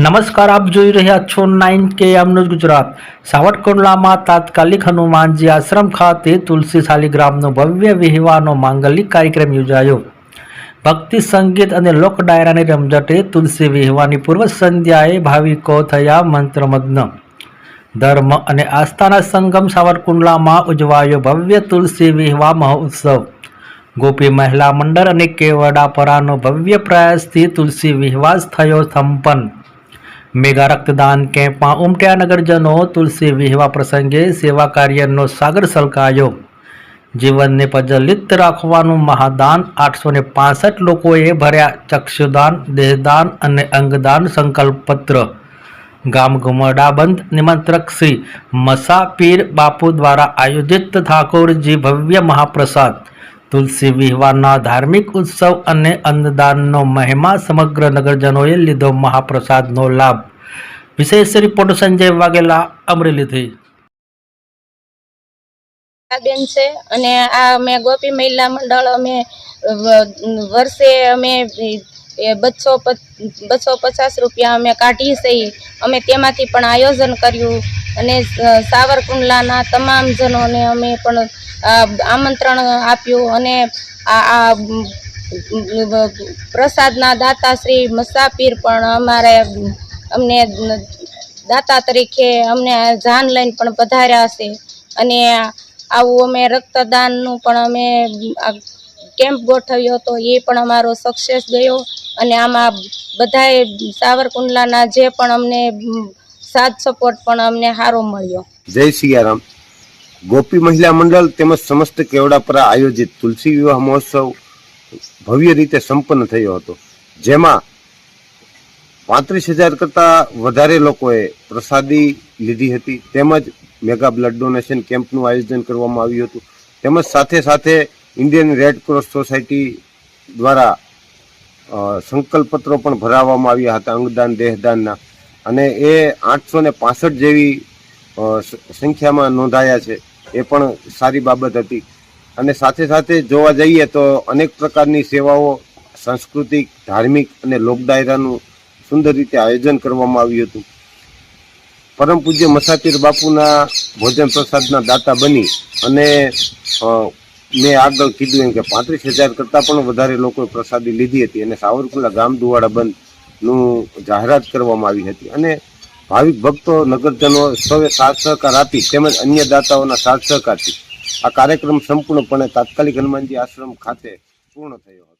નમસ્કાર, આપ જોઈ રહ્યા છો નાઇન કે ન્યૂઝ ગુજરાત. સાવરકુંડલામાં તાત્કાલિક હનુમાનજી આશ્રમ ખાતે તુલસી શાલિગ્રામનો ભવ્ય વિહવાનો માંગલિક કાર્યક્રમ યોજાયો. ભક્તિ, સંગીત અને લોક ડાયરાની રમઝટે તુલસી વિહવાની પૂર્વ સંધ્યાએ ભાવિકો થયા મંત્રમગ્ન. ધર્મ અને આસ્થાના સંગમ સાવરકુંડલામાં ઉજવાયો ભવ્ય તુલસી વિહવા મહોત્સવ. ગોપી મહિલા મંડળ અને કેવડાપરાનો ભવ્ય પ્રયાસથી તુલસી વિહવાસ થયો સંપન્ન. મેગા રક્તદાન કેમ્પમાં ઉમટ્યા નગરજનો તુલસી વિહવા પ્રસંગે સેવા કાર્યનો સાગર સલકાયો જીવનને પ્રજ્વલિત રાખવાનું મહાદાન આઠસો ને લોકોએ ભર્યા ચક્ષુદાન દેહદાન અને અંગદાન સંકલ્પપત્ર ગામ ઘુમડાબંધ નિમંત્રક શ્રી મસા પીર બાપુ દ્વારા આયોજિત ઠાકોરજી ભવ્ય મહાપ્રસાદ તુલસી વિવાહના ધાર્મિક ઉત્સવ અને અન્નદાનનો મહિમા સમગ્ર નગરજનોએ લીધો મહાપ્રસાદનો લાભ. વિશેષ રિપોર્ટ સંજય વાઘેલા, અમરેલીથી. બેન છે અને આ અમે ગોપી મહિલા મંડળ અમે વર્ષે અમે બસો બસો પચાસ રૂપિયા અમે કાઢીએ છીએ અમે તેમાંથી પણ આયોજન કર્યું અને સાવરકુંડલાના તમામ જનોને અમે પણ આમંત્રણ આપ્યું અને આ પ્રસાદના દાતા શ્રી મસાપીર પણ અમારે અમને દાતા તરીકે અમને જાન લઈને પણ પધાર્યા છે અને આવું અમે રક્તદાનનું પણ અમે કેમ્પ ગોઠવ્યો હતો, એ પણ અમારો સક્સેસ ગયો. અને આમાં બધાએ સાવરકુંડલાના જે પણ અમને સાથ સપોર્ટ પણ અમને સારો મળ્યો. જય સિયારામ. ગોપી મહિલા મંડળ તેમજ સમસ્ત કેવડાપરા આયોજિત તુલસી વિવાહ મહોત્સવ ભવ્ય રીતે સંપન્ન થયો હતો. જેમાં પાંત્રીસ હજાર કરતાં વધારે લોકોએ પ્રસાદી લીધી હતી. તેમજ મેગા બ્લડ ડોનેશન કેમ્પનું આયોજન કરવામાં આવ્યું હતું. તેમજ સાથે સાથે ઇન્ડિયન રેડ ક્રોસ સોસાયટી દ્વારા સંકલ્પપત્રો પણ ભરાવવામાં આવ્યા હતા અંગદાન, દેહદાનના. અને એ આઠસો ને પાસઠ જેવી સંખ્યામાં નોંધાયા છે. એ પણ સારી બાબત હતી. અને સાથે સાથે જોવા જઈએ તો અનેક પ્રકારની સેવાઓ, સાંસ્કૃતિક, ધાર્મિક અને લોક ડાયરાનું સુંદર રીતે આયોજન કરવામાં આવ્યું હતું. પરમ પૂજ્ય મસાતીર બાપુના ભોજન પ્રસાદના દાતા બની અને મેં આગળ કીધું એમ કે પાંત્રીસ હજાર કરતાં પણ વધારે લોકોએ પ્રસાદી લીધી હતી અને સાવરકુંડલા ગામ દુવાડા બંધનું જાહેરાત કરવામાં આવી હતી. અને ભાવિક ભક્તો, નગરજનો સૌએ સાથ સહકાર આપી તેમજ અન્ય દાતાઓના સાથ સહકારથી આ કાર્યક્રમ સંપૂર્ણપણે તાત્કાલિક હનુમાનજી આશ્રમ ખાતે પૂર્ણ થયો હતો.